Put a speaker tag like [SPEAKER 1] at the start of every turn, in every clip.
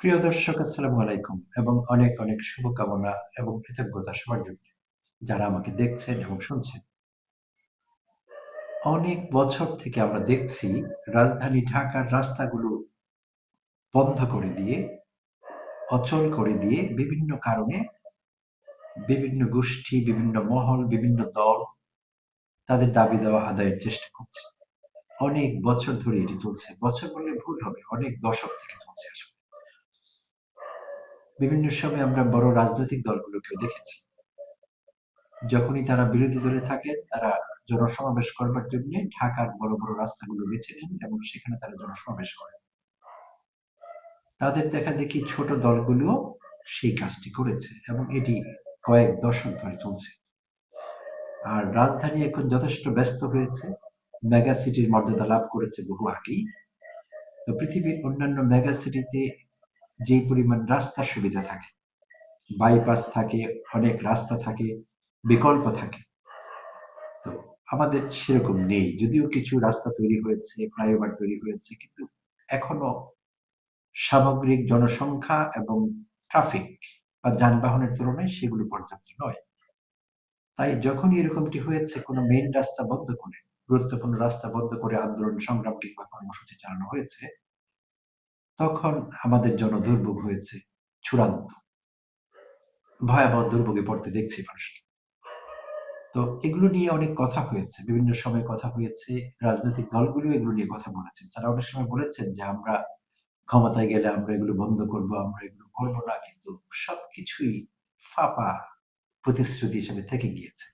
[SPEAKER 1] প্রিয় দর্শক, আসসালামু আলাইকুম এবং অনেক অনেক শুভকামনা এবং কৃতজ্ঞতা সবার জন্য। যারা আমাকে দেখছেন এবং শুনছেন, অনেক বছর থেকে আমরা দেখছি রাজধানী ঢাকার রাস্তাগুলো বন্ধ করে দিয়ে, অচল করে দিয়ে বিভিন্ন কারণে বিভিন্ন গোষ্ঠী, বিভিন্ন মহল, বিভিন্ন দল তাদের দাবি দেওয়া আদায়ের চেষ্টা করছে। অনেক বছর ধরে এটি চলছে। বছর বললে ভুল হবে, অনেক দশক থেকে চলছে বিভিন্ন সময় আমরা বড় রাজনৈতিক দলগুলোকেও দেখেছি। যখনই তারা বিরোধী দলে থাকেন, তারা জনসমাবেশ করবার জন্য ঢাকার বড় বড় রাস্তাগুলো বেছে নেন এবং সেখানে তারা জনসমাবেশ করেন। তাদের দেখা দেখি ছোট দলগুলো সেই কাজটি করেছে এবং এটি কয়েক দশক ধরে চলছে। আর রাজধানী এখন যথেষ্ট ব্যস্ত হয়েছে। মেগা সিটির মর্যাদা লাভ করেছে বহু আগেই। তো পৃথিবীর অন্যান্য মেগা সিটিতে যে পরিমাণ রাস্তার সুবিধা থাকে। বাইপাস থাকে, অনেক রাস্তা থাকে, বিকল্প থাকে। তো আমাদের সেরকম নেই। যদিও কিছু রাস্তা তৈরি হয়েছে, ফ্লাইওভার তৈরি হয়েছে, কিন্তু এখনও সামগ্রিক জনসংখ্যা এবং ট্রাফিক বা যানবাহনের তুলনায় সেগুলো পর্যাপ্ত নয়। তাই যখনই এরকমটি হয়েছে, কোনো মেইন রাস্তা বন্ধ করে, গুরুত্বপূর্ণ রাস্তা বন্ধ করে আন্দোলন, সংগ্রাম কিংবা কর্মসূচি চালানো হয়েছে তখন আমাদের জন্য দুর্ভোগ হয়েছে, চূড়ান্ত। ভয়াবহ দুর্ভোগে পড়তে দেখছি মানুষকে। তো এগুলো নিয়ে অনেক কথা হয়েছে, বিভিন্ন সময় কথা হয়েছে, রাজনৈতিক দলগুলো এগুলো নিয়ে কথা বলেছেন। তারা অনেক সময় বলেছেন যে, আমরা ক্ষমতায় গেলে আমরা এগুলো বন্ধ করব, আমরা এগুলো করব না। কিন্তু সবকিছুই ফাঁপা প্রতিশ্রুতি হিসেবে থেকে গিয়েছে।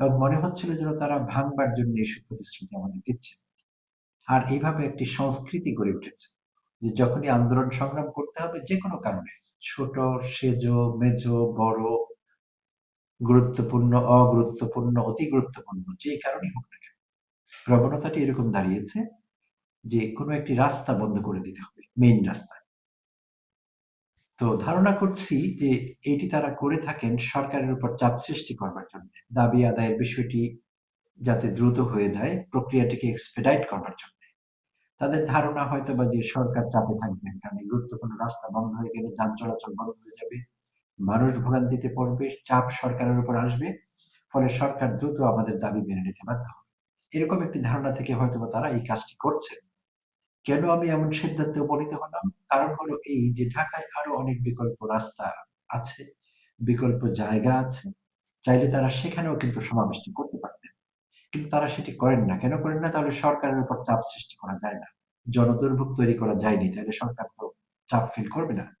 [SPEAKER 1] এবং মনে হচ্ছিল যেন তারা ভাঙবার জন্য এইসব প্রতিশ্রুতি আমাদের দিচ্ছে। আর এইভাবে একটি সংস্কৃতি গড়ে উঠেছে। যে যখনই আন্দোলন সংগ্রাম করতে হবে যে কোনো কারণে, ছোট, সেজ, মেজ, বড়, গুরুত্বপূর্ণ, অগুরুত্বপূর্ণ, অতি গুরুত্বপূর্ণ, যে কারণেই হোক না কেন, প্রবণতাটি এরকম দাঁড়িয়েছে যে কোনো একটি রাস্তা বন্ধ করে দিতে হবে মেইন রাস্তা তো ধারণা করছি যে এটি তারা করে থাকেন সরকারের উপর চাপ সৃষ্টি করবার জন্য। দাবি আদায়ের বিষয়টি যাতে দ্রুত হয়ে যায়, প্রক্রিয়াটিকে এক্সপেডাইট করবার জন্য। তাদের ধারণা হয়তো বা যে সরকার চাপে থাকবেন কারণ গুরুত্বপূর্ণ রাস্তা বন্ধ হয়ে গেলে যান চলাচল বন্ধ হয়ে যাবে, মানুষ ভোগান্তিতে পড়বে, চাপ সরকারের উপর আসবে, ফলে সরকার দ্রুত আমাদের দাবি মেনে নিতে বাধ্য এরকম একটি ধারণা থেকে হয়তো বা তারা এই কাজটি করছে। কেন আমি এমন সিদ্ধান্তে উপনীত হলাম? কারণ হলো এই যে ঢাকায় আরও অনেক বিকল্প রাস্তা আছে, বিকল্প জায়গা আছে, চাইলে তারা সেখানেও কিন্তু সমাবেশটি করতে পারতেন। কিন্তু তারা সেটি করেন না। কেন করেন না? তাহলে সরকারের উপর চাপ সৃষ্টি করা যায় না। জনদুর্ভোগ তৈরি করা যায়নি, তাহলে সরকার তো চাপ ফিল করবে না।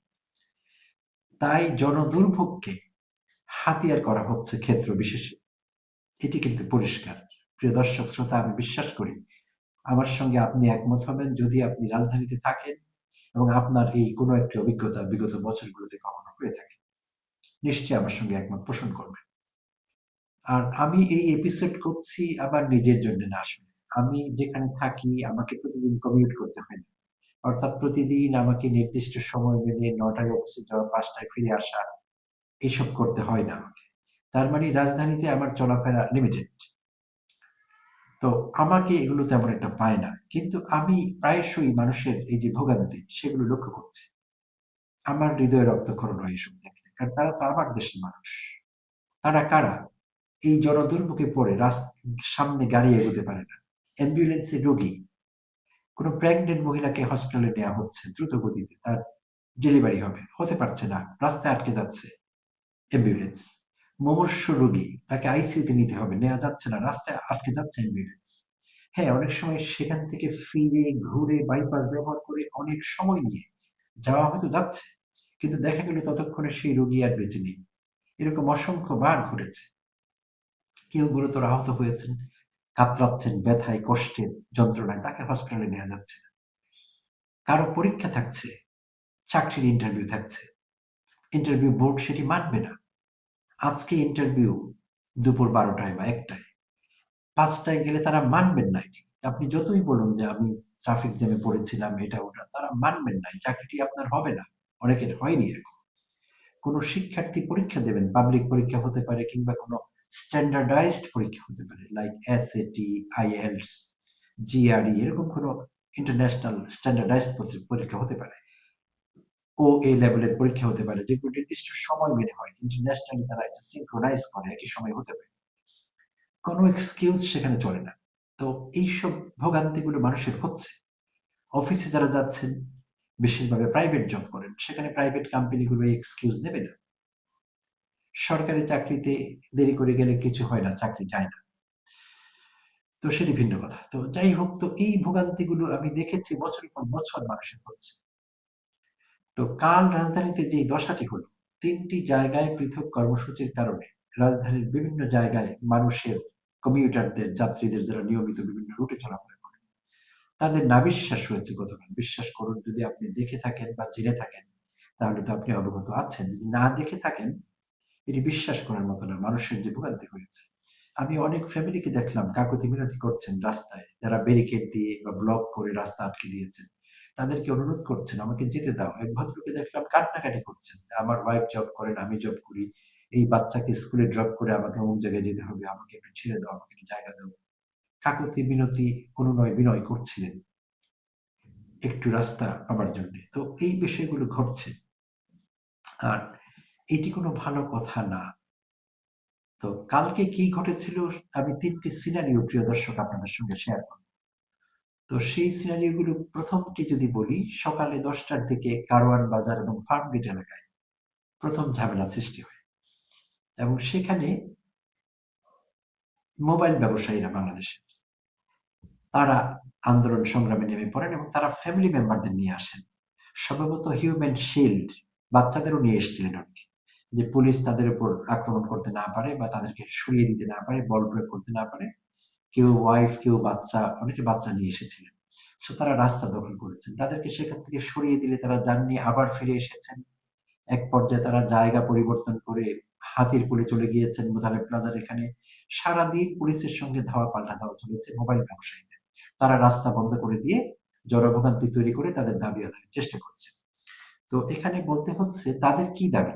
[SPEAKER 1] তাই জনদুর্ভোগকে হাতিয়ার করা হচ্ছে ক্ষেত্র বিশেষে। এটি কিন্তু পরিষ্কার। প্রিয় দর্শক, শ্রোতা, আমি বিশ্বাস করি, আমার সঙ্গে আপনি একমত হবেন যদি আপনি রাজধানীতে থাকেন এবং আপনার এই কোনো একটি অভিজ্ঞতা বিগত বছরগুলোতে কখনো হয়ে থাকে। নিশ্চয়ই আমার সঙ্গে একমত পোষণ করবেন। আর আমি এই এপিসোড করছি আবার নিজের জন্য না আসলে। আমি যেখানে থাকি, আমাকে প্রতিদিন কমিউট করতে হয় না। অর্থাৎ প্রতিদিন আমাকে নির্দিষ্ট সময় মেনে নটায় অফিসে যাওয়া, পাঁচটায় ফিরে আসা, এসব করতে হয় না আমাকে। তার মানে রাজধানীতে আমার চলাফেরা লিমিটেড তো আমাকে এগুলো তেমন একটা পায় না। কিন্তু আমি প্রায়শই মানুষের এই যে ভোগান্তি, সেগুলো লক্ষ্য করছি। আমার হৃদয়ে রক্তক্ষরণ হয় এসব দেখলে কারণ তারা তো আমার দেশের মানুষ। তারা কারা? এই জনদুর্ভোগে পড়ে সামনে গাড়ি এগোতে পারে না। অ্যাম্বুলেন্সে রোগী। কোনো প্রেগনেন্ট মহিলাকে হসপিটালে নেওয়া হচ্ছে, দ্রুত গতিতে তার ডেলিভারি হবে। হতে পারছে না, রাস্তায় আটকে যাচ্ছে অ্যাম্বুলেন্স। মমর্ষ রোগী, তাকে আইসিইউতে নিতে হবে নেওয়া যাচ্ছে না, রাস্তায় আটকে যাচ্ছে অ্যাম্বুলেন্স। হ্যাঁ অনেক সময় সেখান থেকে ফিরে, ঘুরে, বাইপাস ব্যবহার করে অনেক সময় নিয়ে যাওয়া হয়তো যাচ্ছে, কিন্তু দেখা গেল ততক্ষণে সেই রোগী আর বেঁচে নেই। এরকম অসংখ্য বার ঘটেছে। কেউ গুরুতর আহত হয়েছেন, কাতরাচ্ছেন, ব্যথায়, কষ্টে, যন্ত্রণায় তাকে হসপিটালে নেওয়া যাচ্ছে। না কারও পরীক্ষা থাকছে, চাকরির ইন্টারভিউ থাকছে। ইন্টারভিউ বোর্ড সেটি মানবে না। আজকে ইন্টারভিউ দুপুর বারোটায় বা একটায়। পাঁচটায় গেলে তারা মানবেন না এটি। আপনি যতই বলুন যে আমি ট্রাফিক জ্যামে পড়েছিলাম, এটা, ওটা, তারা মানবেন না। চাকরিটি আপনার হবে না। অনেকের হয়নি এরকম। কোনো শিক্ষার্থী পরীক্ষা দেবেন পাবলিক পরীক্ষা হতে পারে কিংবা কোনো স্ট্যান্ডার্ডাইজড পরীক্ষা হতে পারে লাইক এসএটি আইএলস জিআরই এরকম কোনো ইন্টারন্যাশনাল স্ট্যান্ডার্ডাইজড পরীক্ষা হতে পারে। ও এ লেভেলের পরীক্ষা হতে পারে, যেগুলো নির্দিষ্ট সময় মেনে হয় ইন্টারন্যাশনালি তারা এটা সিনক্রোনাইজ করে, একই সময় হতে পারে। কোনো এক্সকিউজ সেখানে চলে না। তো এইসব ভোগান্তিগুলো মানুষের হচ্ছে। অফিসে যারা যাচ্ছেন, বেশিরভাগ প্রাইভেট জব করেন, সেখানে প্রাইভেট কোম্পানিগুলো এক্সকিউজ নেবে না। সরকারি চাকরিতে দেরি করে গেলে কিছু হয় না, চাকরি যায় না। তো সেটি ভিন্ন কথা। তো যাই হোক, তো এই ভোগান্তিগুলো আমি দেখেছি বছরের পর বছর মানুষের হচ্ছে। তো কাল রাজধানীতে যে দশাটি হলো, তিনটি জায়গায় পৃথক কর্মসূচির কারণে রাজধানীর বিভিন্ন জায়গায় মানুষের, কমিউটারদের, যাত্রীদের যারা নিয়মিত বিভিন্ন রুটে চলাফেরা করে, তাদের না বিশ্বাস হয়েছে গতকাল। বিশ্বাস করুন, যদি আপনি দেখে থাকেন বা জেনে থাকেন, তাহলে তো আপনি অবগত আছেন। যদি না দেখে থাকেন এটি বিশ্বাস করার মতো না, মানুষের যে ভোগান্তি হয়েছে। আমি অনেক ফ্যামিলিকে দেখলাম, কাকুতি মিনতি করছেন রাস্তায়, যারা ব্যারিকেড দিয়ে বা ব্লক করে রাস্তা আটকে দিয়েছেন। তাদেরকে অনুরোধ করছেন, আমাকে যেতে দাও। এক ভদ্রকে দেখলাম কান্নাকাটি করছেন আমার ওয়াইফ জব করেন, আমি জব করি। এই বাচ্চাকে স্কুলে ড্রপ করে আমাকে অমুক জায়গায় যেতে হবে, আমাকে একটু ছেড়ে দাও, আমাকে একটু জায়গা দাও। কাকুতি মিনতি অনুনয় বিনয় করছিলেন একটু রাস্তা পাবার জন্য। তো এই বিষয়গুলো ঘটছে। আর এটি কোনো ভালো কথা না। তো কালকে কি ঘটেছিল আমি তিনটি সিনারিও প্রিয় দর্শক আপনাদের সঙ্গে শেয়ার করব। তো সেই সিনারিওগুলো প্রথমটি যদি বলি, সকালে দশটার দিকে কারওয়ান বাজার এবং ফার্মগেট এলাকায় প্রথম ঝামেলা সৃষ্টি হয়। এবং সেখানে মোবাইল ব্যবসায়ীরা বাংলাদেশের তারা আন্দোলন সংগ্রামে নেমে পড়েন এবং তারা ফ্যামিলি মেম্বারদের নিয়ে আসেন। সম্ভবত হিউম্যান শিল্ড বাচ্চাদেরও নিয়ে এসেছিলেন অনেকে। যে পুলিশ তাদের উপর আক্রমণ করতে না পারে বা তাদেরকে সরিয়ে দিতে না পারে, বল প্রয়োগ করতে না পারে, কেউ ওয়াইফ কেউ বাচ্চা, অনেকে বাচ্চা নিয়ে এসেছিলেন। সো তারা রাস্তা দখল করেছেন। তাদেরকে সেখান থেকে সরিয়ে দিলে তারা যান নিয়ে আবার ফিরে এসেছেন। এক পর্যায়ে তারা জায়গা পরিবর্তন করে হাতির পুলে চলে গিয়েছেন মোতালেব প্লাজার এখানে। সারাদিন পুলিশের সঙ্গে ধাওয়া পাল্টা ধাওয়া চলেছে মোবাইল ব্যবসায়ীদের। তারা রাস্তা বন্ধ করে দিয়ে জনভোগান্তি তৈরি করে তাদের দাবি আদায়ের চেষ্টা করছে। তো এখানে বলতে হচ্ছে, তাদের কি দাবি?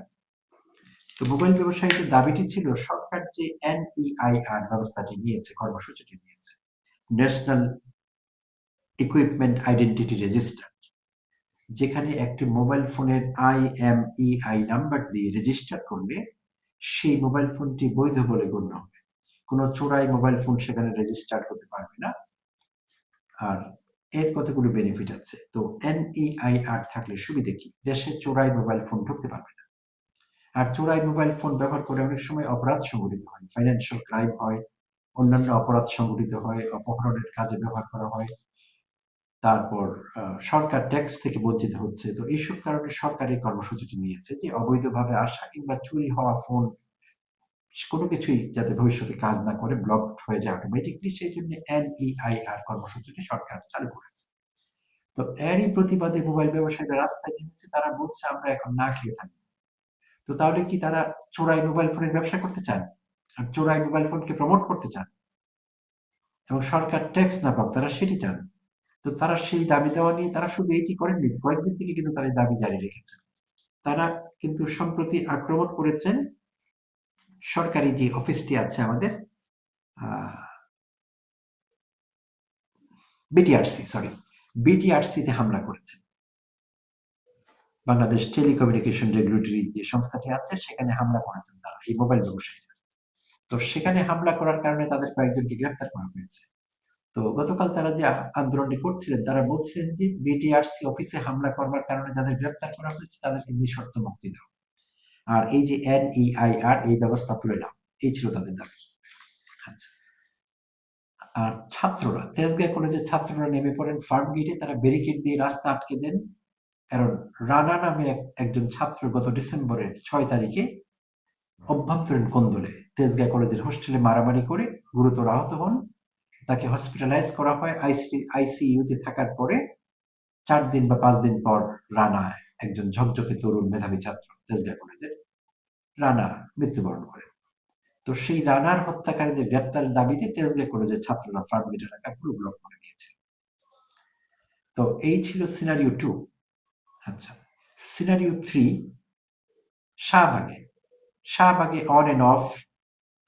[SPEAKER 1] তো মোবাইল ব্যবসায়ীদের দাবিটি ছিল, সরকার যে এনইআইআর ব্যবস্থাটি নিয়েছে, কর্মসূচিটি নিয়েছে ন্যাশনাল ইকুইপমেন্ট আইডেন্টিটি রেজিস্টার যেখানে একটি মোবাইল ফোনের আইএমইআই নাম্বার দিয়ে রেজিস্টার করলে সেই মোবাইল ফোনটি বৈধ বলে গণ্য হবে। কোনো চোরাই মোবাইল ফোন সেখানে রেজিস্টার হতে পারবে না। আর এর কতগুলো বেনিফিট আছে? তো এনইআইআর থাকলে সুবিধা কি? দেশে চোরাই মোবাইল ফোন ঢুকতে পারবে না। আর চোরাই মোবাইল ফোন ব্যবহার করে অনেক সময় অপরাধ সংঘটিত হয়। ফাইন্যান্সিয়াল ক্রাইম হয়, অন্যান্য অপরাধ সংঘটিত হয়, অপহরণের কাজে ব্যবহার করা হয়। তারপর সরকার ট্যাক্স থেকে বঞ্চিত হচ্ছে। তো এইসব কারণে সরকার এই কর্মসূচিটি নিয়েছে যে অবৈধভাবে আসা কিংবা চুরি হওয়া ফোন কোনো কিছুই যাতে ভবিষ্যতে কাজ না করে ব্লক হয়ে যায় অটোমেটিকলি সেই জন্য এনইআইআর কর্মসূচিটি সরকার চালু করেছে। তো এরই প্রতিবাদে মোবাইল ব্যবসায়ীরা রাস্তায় নেমেছে। তারা বলছে, আমরা এখন না খেয়ে থাকি তো তাহলে কি তারা চোরাই মোবাইল ফোনের ব্যবসা করতে চান? আর চোরাই মোবাইল ফোনকে প্রমোট করতে চান? এবং সরকার ট্যাক্স না পাক, তারা সেটি চান। তো তারা সেই দাবি দেওয়া নিয়ে তারা শুধু এটি করেননি, কয়েকদিন থেকে কিন্তু তারা দাবি জারি রেখেছেন তারা কিন্তু সম্প্রতি আক্রমণ করেছেন সরকারি যে অফিসটি আছে আমাদের বিটিআরসি সরি বিটিআরসিতে হামলা করেছেন। বাংলাদেশ টেলিকমিউনিকেশন রেগুলেটরি যে সংস্থাটি আছে, সেখানে হামলা করেছেন তারা, এই মোবাইল ব্যবসায়ীরা। তো সেখানে হামলা করার কারণে তাদের কয়েকজনকে গ্রেফতার করা হয়েছে। তো গতকাল তারা যে আন্দোলনটি করছিলেন তারা বলছিলেন যে বিটিআরসি অফিসে হামলা করবার কারণে যাদের গ্রেফতার করা হয়েছে, তাদেরকে নিঃশর্ত মুক্তি দাও। আর এই যে এনইআইআর এই ব্যবস্থা তুলে নাও, এই ছিল তাদের দাবি। আচ্ছা। আর ছাত্ররা তেজগাঁ কলেজের ছাত্ররা নেমে পড়েন ফার্ম গেটে তারা ব্যারিকেড দিয়ে রাস্তা আটকে দেন। কারণ রানা নামে একজন ছাত্র গত ডিসেম্বরের ছয় তারিখে অভ্যন্তরীণ কোন্দলে তেজগাঁ কলেজের হোস্টেলে মারামারি করে গুরুতর আহত হন। তাকে হসপিটালাইজ করা হয় আইসি আইসিইউতে থাকার পরে চার দিন বা পাঁচ দিন পর রানা একজন ঝকঝকে তরুণ মেধাবী ছাত্র তেজগাঁ কলেজের রানা মৃত্যুবরণ করেন। তো সেই রানার হত্যাকারীদের গ্রেপ্তারের দাবিতে তেজগাঁ কলেজের ছাত্ররা ফার্মগেট এলাকা পুরো ব্লক করে দিয়েছে। তো এই ছিল সিনারিও টু আচ্ছা সিনারিও থ্রি শাহবাগে শাহবাগে অন এন্ড অফ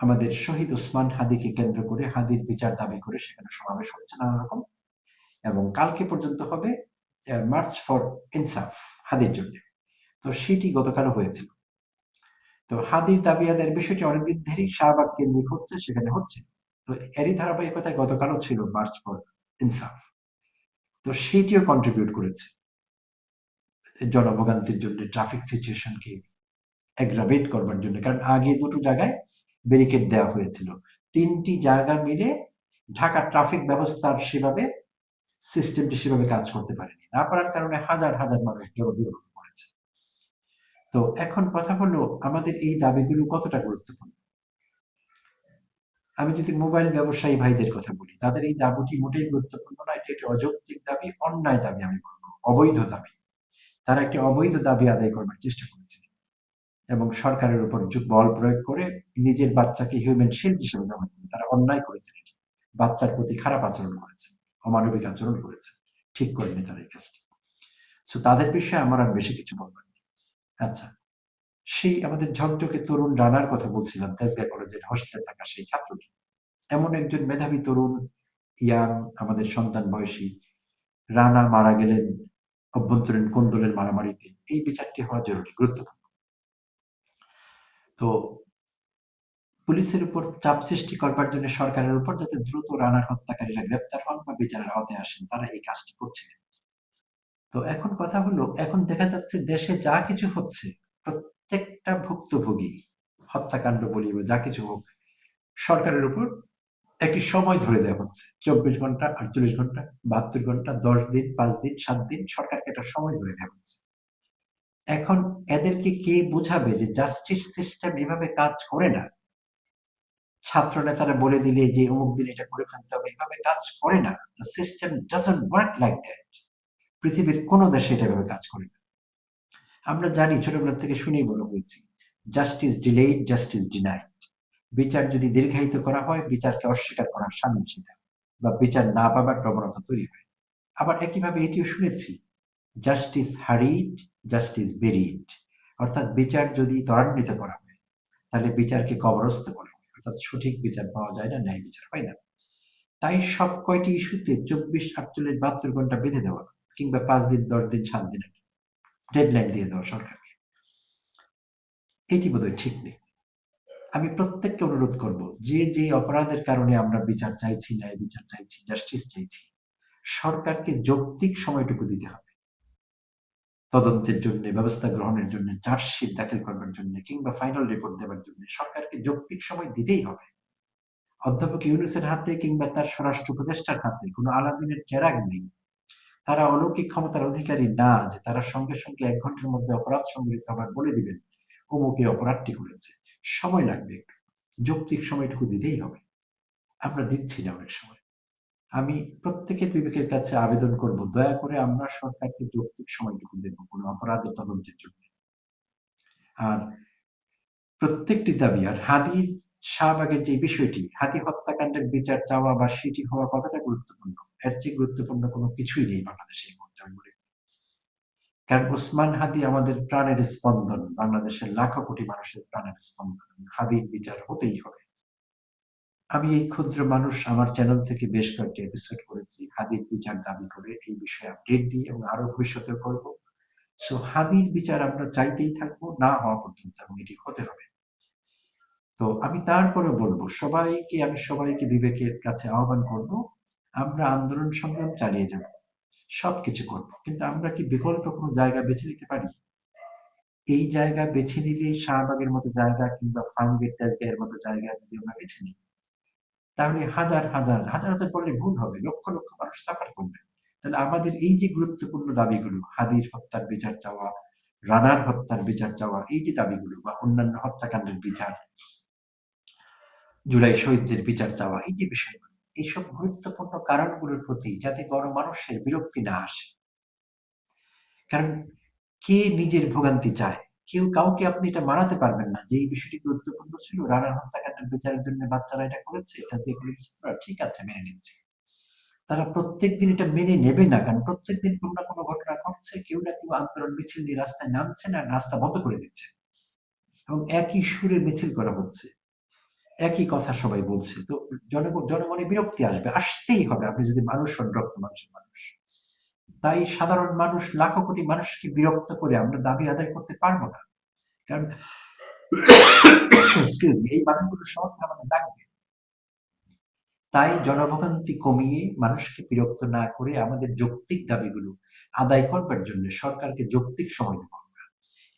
[SPEAKER 1] আমাদের শহীদ ওসমান হাদিকে কেন্দ্র করে হাদির বিচার দাবি করে সেখানে সমাবেশ হচ্ছে নানা রকম এবং কালকে পর্যন্ত হবে মার্চ ফর ইনসাফ হাদির জন্য। তো সেটি গতকালও হয়েছিল। তো হাদির দাবি আদায়ের বিষয়টি অনেকদিন ধরেই শাহবাগ কেন্দ্রিক হচ্ছে, সেখানে হচ্ছে। তো এরই ধারাবাহিকতায় গতকালও ছিল মার্চ ফর ইনসাফ তো সেইটিও কন্ট্রিবিউট করেছে। জনভোগান্তির জন্য ট্রাফিক সিচুয়েশনকে অ্যাগ্রাভেট করবার জন্য। কারণ আগে দুটো জায়গায় ব্যারিকেড দেওয়া হয়েছিল। তিনটি জায়গা মিলে ঢাকা ট্রাফিক ব্যবস্থার সেভাবে সিস্টেমটি সেভাবে কাজ করতে পারেনি। না পারার কারণে হাজার হাজার মানুষ জনদুর্ভোগ পড়েছে তো এখন কথা হলো, আমাদের এই দাবিগুলো কতটা গুরুত্বপূর্ণ? আমি যদি মোবাইল ব্যবসায়ী ভাইদের কথা বলি, তাদের এই দাবিটি মোটেই গুরুত্বপূর্ণ না এটি একটি অযৌক্তিক দাবি, অন্যায় দাবি আমি বলব, অবৈধ দাবি। তারা একটি অবৈধ দাবি আদায় করবার চেষ্টা করেছে এবং সরকারের উপর বল প্রয়োগ করে নিজের বাচ্চাকে হিউম্যান শিল্ড হিসেবে ব্যবহার করে তারা অন্যায় করেছেন এটি। বাচ্চার প্রতি খারাপ আচরণ করেছে, অমানবিক আচরণ করেছে। ঠিক করেনি তারা এই কাজটি। সো তাদের বিষয়ে আমার আর বেশি কিছু বলবার নেই। আচ্ছা সেই আমাদের ঝকঝকে তরুণ রানার কথা বলছিলাম তেজগাঁ কলেজের হোস্টেলে থাকা সেই ছাত্রটি। এমন একজন মেধাবী তরুণ, ইয়াং, আমাদের সন্তান বয়সী, রানা মারা গেলেন অভ্যন্তরীণ কোন্দলের মারামারিতে এই বিচারটি হওয়া জরুরি, গুরুত্বপূর্ণ। তো পুলিশের উপর চাপ সৃষ্টি করবার জন্য সরকারের উপর যাতে দ্রুত রানার হত্যাকারীরা গ্রেপ্তার হন বা বিচারের আওতায় আসেন, তারা এই কাজটি করছে। তো এখন কথা হলো, এখন দেখা যাচ্ছে দেশে যা কিছু হচ্ছে, প্রত্যেকটা ভুক্তভোগী, হত্যাকাণ্ড বলি বা যা কিছু হোক, সরকারের উপর একটি সময় ধরে দেওয়া হচ্ছে। চব্বিশ ঘণ্টা, আটচল্লিশ ঘণ্টা, বাহাত্তর ঘণ্টা, দশ দিন, পাঁচ দিন, সাত দিন সরকারকে একটা সময় ধরে দেওয়া হচ্ছে। এখন এদেরকে কে বুঝাবে যে জাস্টিস সিস্টেম এভাবে কাজ করে না? ছাত্র নেতারা বলে দিলে যে অমুক দিন এটা করে ফেলতে হবে, এভাবে কাজ করে না। System doesn't work like that পৃথিবীর কোন দেশে এটা এভাবে কাজ করে না। আমরা জানি, ছোটবেলা থেকে শুনেই বলা হয়েছি জাস্টিস ডিলেইড জাস্টিস ডিনাইড বিচার যদি দীর্ঘায়িত করা হয়, বিচারকে অস্বীকার করার সামিল সেটা। বা বিচার না পাবার প্রবণতা তৈরি হয়। আবার একইভাবে এটিও শুনেছি, জাস্টিস হারিড, জাস্টিস বেরিড। অর্থাৎ বিচার যদি ত্বরান্বিত করা হয়, তাহলে বিচারকে কবরস্থ করা হয়। অর্থাৎ সঠিক বিচার পাওয়া যায় না, ন্যায় বিচার হয় না। তাই সব কয়টি ইস্যুতে চব্বিশ আটচল্লিশ বাহাত্তর ঘণ্টা বেঁধে দেওয়া কিংবা পাঁচ দিন, দশ দিন, সাত দিনের ডেডলাইন দিয়ে দেওয়া সরকারকে। এটি বোধহয় ঠিক নেই। আমি প্রত্যেককে অনুরোধ করব, যে যে অপরাধের কারণে আমরা বিচার চাইছি, ন্যায় বিচার চাইছি জাস্টিস চাইছি, সরকারকে যৌক্তিক সময়টুকু দিতে হবে। তদন্তের জন্য, ব্যবস্থা গ্রহণের জন্য চার্জশিট দাখিল করবার জন্য, কিংবা ফাইনাল রিপোর্ট দেওয়ার জন্য সরকারকে যৌক্তিক সময় দিতেই হবে। অধ্যাপক ইউনুসের হাতে কিংবা তার স্বরাষ্ট্র উপদেষ্টার হাতে কোনো আলাদিনের চেরাগ নেই। তারা অলৌকিক ক্ষমতার অধিকারী না, যে তারা সঙ্গে সঙ্গে এক ঘণ্টার মধ্যে অপরাধ সংগঠিত আবার বলে দিবেন, অমুকে অপরাধটি করেছে। সময় লাগবে একটু। যৌক্তিক সময়টুকু দিতেই হবে। আমরা দিচ্ছি না অনেক সময়। আমি প্রত্যেকের বিবেকের কাছে আবেদন করব, দয়া করে আমরা সরকারকে যৌক্তিক সময়টুকু দেব, কোনো অপরাধের তদন্তের জন্য। আর প্রত্যেকটি দাবি, আর হাদির শাহবাগের যে বিষয়টি হাতি হত্যাকাণ্ডের বিচার চাওয়া বা সেটি হওয়া কতটা গুরুত্বপূর্ণ? এর চেয়ে গুরুত্বপূর্ণ কোনো কিছুই নেই বাংলাদেশে এই মুহূর্তে, আমি কারণ ওসমান হাদি আমাদের প্রাণের স্পন্দন, বাংলাদেশের লাখো কোটি মানুষের প্রাণের স্পন্দন। হাদির বিচার হতেই হবে। আমি এই ক্ষুদ্র মানুষ আমার চ্যানেল থেকে বেশ কয়েকটি এপিসোড করেছি। হাদির বিচার দাবি করে এই বিষয়ে আপডেট দিই এবং আরও ভবিষ্যতে করব। সো হাদির বিচার আমরা চাইতেই থাকব, না হওয়া পর্যন্ত এবং এটি হতে হবে। তো আমি তারপরে বলব, সবাইকে, আমি সবাইকে বিবেকের কাছে আহ্বান করব, আমরা আন্দোলন সংগ্রাম চালিয়ে যাব। সবকিছু করব। কিন্তু আমরা কি বিকল্প কোনো জায়গা বেছে নিতে পারি? এই জায়গা বেছে নিলে শাহবাগের মতো জায়গা কিংবা ফার্মগেট তেজগাঁয়ের মতো জায়গা যদি আমরা বেছে নিই, তাহলে হাজার হাজার হাজার হাজার বললে ভুল হবে। লক্ষ লক্ষ মানুষ সাফার করবে। তাহলে আমাদের এই যে গুরুত্বপূর্ণ দাবিগুলো, হাদির হত্যার বিচার চাওয়া, রানার হত্যার বিচার চাওয়া, এই যে দাবিগুলো বা অন্যান্য হত্যাকাণ্ডের বিচার, জুলাই শহীদদের বিচার চাওয়া, এই যে বিষয়গুলো এইসব গুরুত্বপূর্ণ কারণগুলোর প্রতি যাতে গণমানুষের বিরক্তি না আসে। কারণ কে নিজের ভোগান্তি চায়? কেউ কাউকে আপনি এটা মানাতে পারবেন না যে এই বিষয়টি গুরুত্বপূর্ণ ছিল রানার হত্যাকাণ্ডের বিচারের জন্য বাচ্চারা এটা করেছে ঠিক আছে, মেনে নিচ্ছে। তারা প্রত্যেক দিন এটা মেনে নেবে না, কারণ প্রত্যেক দিন কোনো না কোনো ঘটনা ঘটছে, কেউ না কেউ আন্দোলন মিছিল নিয়ে রাস্তায় নামছে না, রাস্তা বন্ধ করে দিচ্ছে। এবং একই সুরে মিছিল করা হচ্ছে। একই কথা সবাই বলছে। তো জনগণ, জনগণে বিরক্তি আসবে, আসতেই হবে আপনি যদি মানুষ হন রক্ত মানুষের মানুষ। তাই সাধারণ মানুষ, লাখো কোটি মানুষকে বিরক্ত করে আমরা দাবি আদায় করতে পারব না। কারণ এই মানুষগুলো সমর্থন আমাদের লাগবে। তাই জনভোগান্তি কমিয়ে মানুষকে বিরক্ত না করে আমাদের যৌক্তিক দাবিগুলো আদায় করবার জন্য সরকারকে যৌক্তিক সময় দেব আমরা।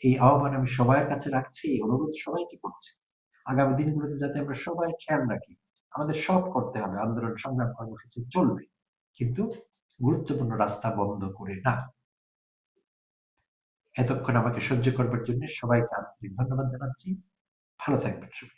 [SPEAKER 1] এই আহ্বান আমি সবার কাছে রাখছি, এই অনুরোধ সবাইকে করছি। আগামী দিনগুলোতে যাতে আমরা সবাই খেয়াল রাখি, আমাদের সব করতে হবে, আন্দোলন, সংগ্রাম, কর্মসূচি চলবে, কিন্তু গুরুত্বপূর্ণ রাস্তা বন্ধ করে না। এতক্ষণ আমাকে সহ্য করবার জন্য সবাইকে আন্তরিক ধন্যবাদ জানাচ্ছি। ভালো থাকবেন সবাই।